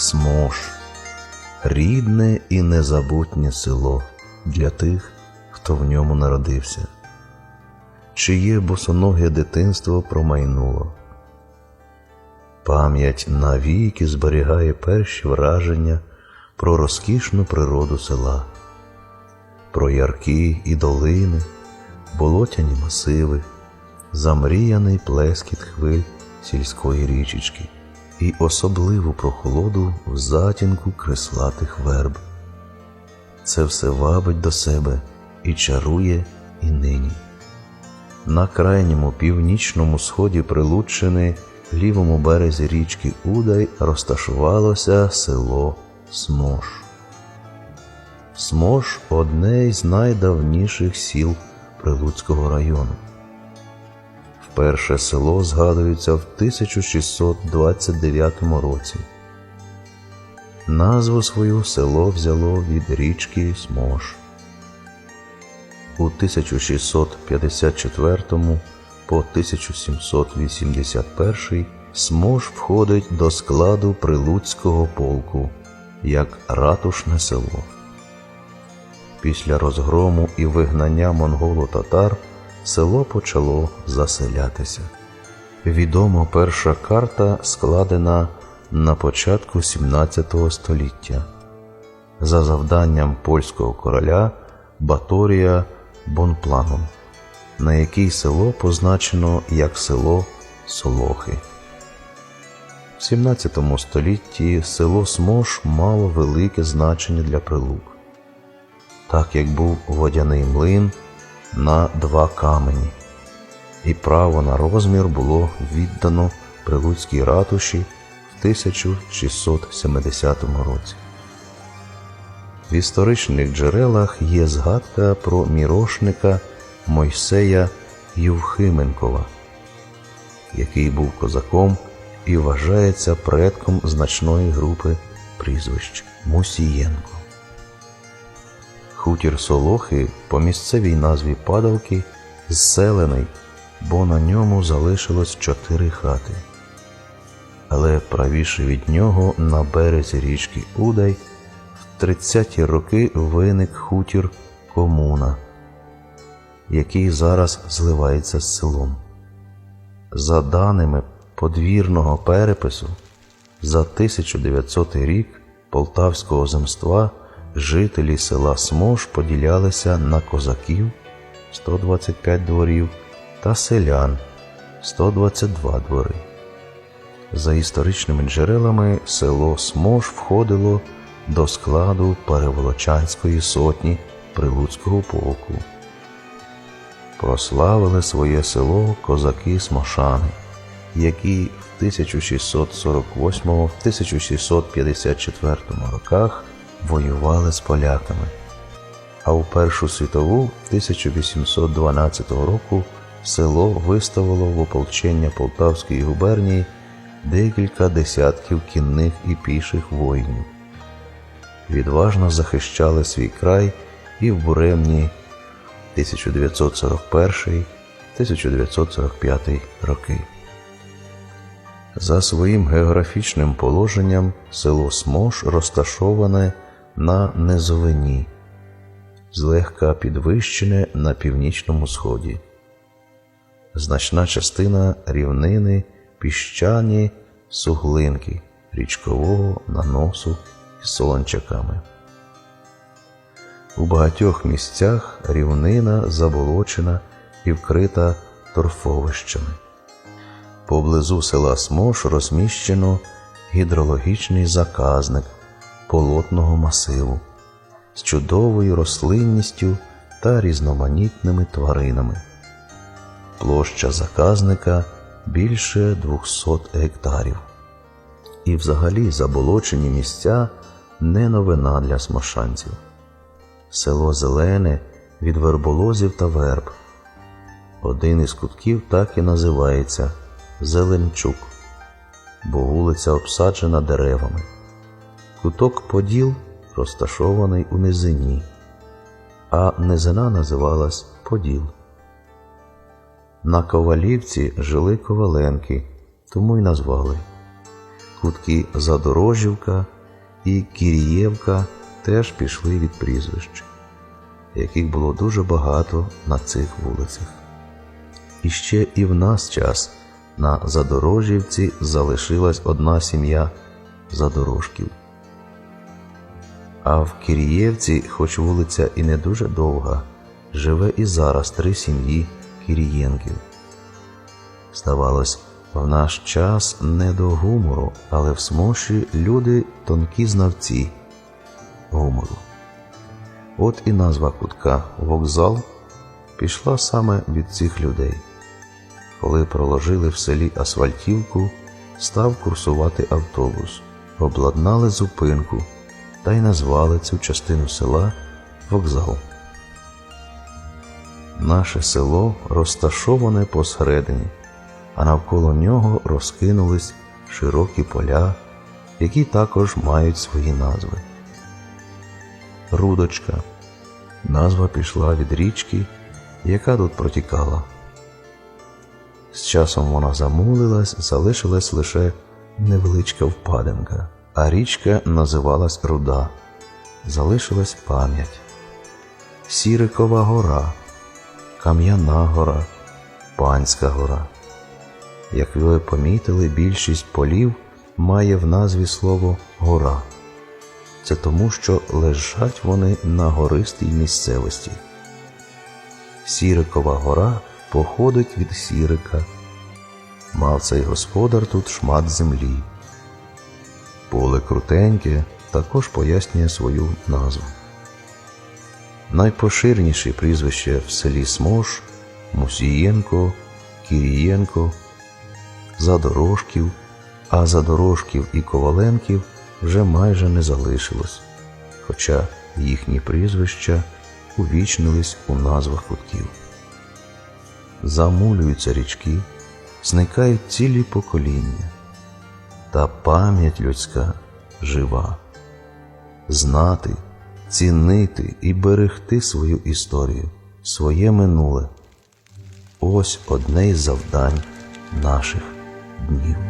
Смош рідне і незабутнє село для тих, хто в ньому народився, чиє босоноге дитинство промайнуло. Пам'ять навіки зберігає перші враження про розкішну природу села, про ярки і долини, болотяні масиви, замріяний плескіт хвиль сільської річечки і особливу прохолоду в затінку креслатих верб. Це все вабить до себе і чарує і нині. На крайньому північному сході Прилуччини, лівому березі річки Удай, розташувалося село Смош. Смош одне із найдавніших сіл Прилуцького району. Вперше село згадується в 1629 році. Назву свою село взяло від річки Смош. У 1654 по 1781 Смош входить до складу Прилуцького полку як ратушне село. Після розгрому і вигнання монголо-татар село почало заселятися. Відомо перша карта складена на початку 17 століття за завданням польського короля Баторія Бонпланом, на якій село позначено як село Солохи. В 17 столітті село Смош мало велике значення для прилук, так як був водяний млин на два камені, і право на розмір було віддано Прилуцькій ратуші в 1670 році. В історичних джерелах є згадка про мірошника Мойсея Євхименкова, який був козаком і вважається предком значної групи прізвищ Мусієнко. Хутір Солохи по місцевій назві Падалки зселений, бо на ньому залишилось чотири хати. Але правіше від нього на березі річки Удай в 30-ті роки виник хутір Комуна, який зараз зливається з селом. За даними подвірного перепису, за 1900 рік Полтавського земства жителі села Смош поділялися на козаків 125 дворів та селян 122 двори. За історичними джерелами село Смош входило до складу Переволочанської сотні Прилуцького полку. Прославили своє село козаки Смошани, які в 1648-1654 роках воювали з поляками, а у Першу світову 1812 року село виставило в ополчення Полтавської губернії декілька десятків кінних і піших воїнів. Відважно захищали свій край і в буремні 1941-1945 роки. За своїм географічним положенням село Смош розташоване на низовині, злегка підвищене на північному сході. Значна частина рівнини піщані суглинки річкового наносу з солончаками. У багатьох місцях рівнина заболочена і вкрита торфовищами. Поблизу села Смош розміщено гідрологічний заказник полотного масиву з чудовою рослинністю та різноманітними тваринами. Площа заказника більше 200 гектарів. І взагалі заболочені місця не новина для смошанців. Село Зелене від верболозів та верб. Один із кутків так і називається Зеленчук, бо вулиця обсаджена деревами. Куток Поділ розташований у низині, а низина називалась Поділ. На Ковалівці жили коваленки, тому й назвали. Кутки Задорожівка і Кірієвка теж пішли від прізвищ, яких було дуже багато на цих вулицях. І ще і в нас час на Задорожівці залишилась одна сім'я Задорожків. А в Кірієвці, хоч вулиця і не дуже довга, живе і зараз три сім'ї Кірієнків. Здавалось, в наш час не до гумору, але в смоші люди тонкі знавці гумору. От і назва кутка вокзал пішла саме від цих людей. Коли проложили в селі асфальтівку, став курсувати автобус, обладнали зупинку та й назвали цю частину села вокзал. Наше село розташоване посередині, а навколо нього розкинулись широкі поля, які також мають свої назви. Рудочка. Назва пішла від річки, яка тут протікала. З часом вона замулилась, залишилась лише невеличка впадинка, а річка називалась Руда. Залишилась пам'ять. Сірикова гора, Кам'яна гора, Панська гора. Як ви помітили, більшість полів має в назві слово гора. Це тому, що лежать вони на гористій місцевості. Сірикова гора походить від сірика. Мав цей господар тут шмат землі. Поле крутеньке також пояснює свою назву. Найпоширеніші прізвища в селі Смош, Мусієнко, Кірієнко, Задорожків, а Задорожків і Коваленків вже майже не залишилось, хоча їхні прізвища увічнились у назвах кутків. Замулюються річки, зникають цілі покоління, та пам'ять людська жива. Знати, цінити і берегти свою історію, своє минуле ось одне із завдань наших днів.